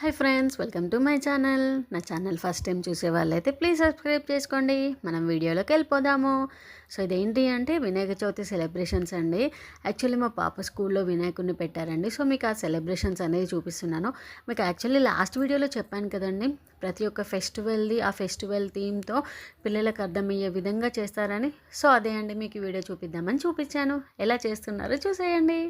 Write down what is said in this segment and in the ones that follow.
Hi friends welcome to my channel. నా channel first time చూసే వాళ్ళైతే ప్లీజ్ సబ్స్క్రైబ్ చేసుకోండి. మనం వీడియోలోకి వెళ్ళిపోదాము. సో ఇదేంటి అంటే వినాయక చవితి సెలబ్రేషన్స్ అండి. యాక్చువల్లీ మా పాప స్కూల్లో వినాయకుడిని పెట్టారండి. సో మీకు ఆ సెలబ్రేషన్స్ అనేది చూపిస్తున్నాను. మీకు యాక్చువల్లీ లాస్ట్ వీడియోలో చెప్పాను కదండి ప్రతి ఒక్క ఫెస్టివల్ది ఆ ఫెస్టివల్ థీమ్తో పిల్లలకు అర్థమయ్యే విధంగా చేస్తారని. సో అదే అండి మీకు వీడియో చూపిద్దామని చూపించాను. ఎలా చేస్తున్నారో చూసేయండి.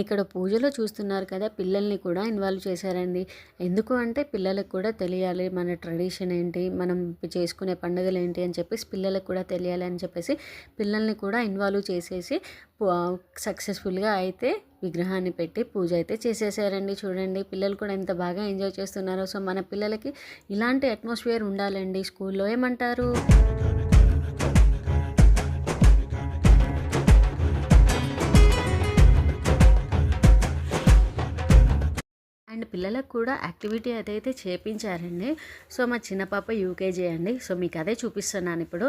అండ్ ఇక్కడ పూజలో చూస్తున్నారు కదా పిల్లల్ని కూడా ఇన్వాల్వ్ చేశారండి. ఎందుకు అంటే పిల్లలకు కూడా తెలియాలి మన ట్రెడిషన్ ఏంటి మనం చేసుకునే పండుగలు ఏంటి అని చెప్పేసి పిల్లలకు కూడా తెలియాలి అని చెప్పేసి పిల్లల్ని కూడా ఇన్వాల్వ్ చేసేసి సక్సెస్ఫుల్గా అయితే విగ్రహాన్ని పెట్టి పూజ అయితే చేసేసారండి. చూడండి పిల్లలు కూడా ఎంత బాగా ఎంజాయ్ చేస్తున్నారో. సో మన పిల్లలకి ఇలాంటి అట్మాస్ఫియర్ ఉండాలండి. స్కూల్లో ఏమంటారు? పిల్లలకు కూడా యాక్టివిటీ అదైతే చేపించారండి. సో మా చిన్న పాప యూకేజీ అండి. సో మీకు అదే చూపిస్తున్నాను ఇప్పుడు.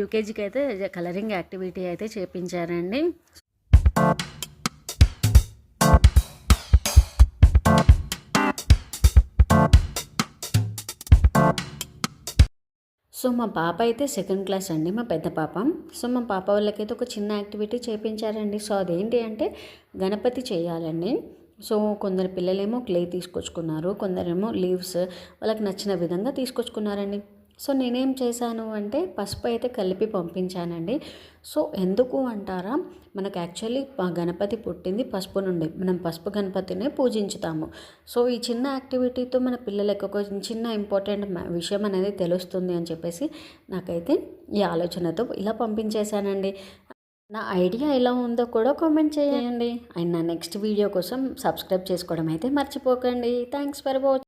యూకేజీకి అయితే కలరింగ్ యాక్టివిటీ అయితే చేపించారండి. సో మా పాప అయితే సెకండ్ క్లాస్ అండి మా పెద్ద పాప. సో మా పాప వాళ్ళకైతే ఒక చిన్న యాక్టివిటీ చేయించారండి సో అదేంటి అంటే గణపతి చేయాలండి. సో కొందరు పిల్లలేమో క్లే తీసుకొచ్చుకున్నారు కొందరేమో లీవ్స్ వాళ్ళకి నచ్చిన విధంగా తీసుకొచ్చుకున్నారండి. సో నేనేం చేశాను అంటే పసుపు అయితే కలిపి పంపించానండి. సో ఎందుకు అంటారా? మనకు యాక్చువల్లీ గణపతి పుట్టింది పసుపు నుండి. మనం పసుపు గణపతినే పూజించుతాము. సో ఈ చిన్న యాక్టివిటీతో మన పిల్లలకు ఒక చిన్న ఇంపార్టెంట్ విషయం అనేది తెలుస్తుంది అని చెప్పేసి నాకైతే ఈ ఆలోచనతో ఇలా పంపించేశానండి. నా ఐడియా ఎలా ఉందో కూడా కామెంట్ చేయండి. అండ్ నా నెక్స్ట్ వీడియో కోసం సబ్స్క్రైబ్ చేసుకోవడం అయితే మర్చిపోకండి. Thanks for watching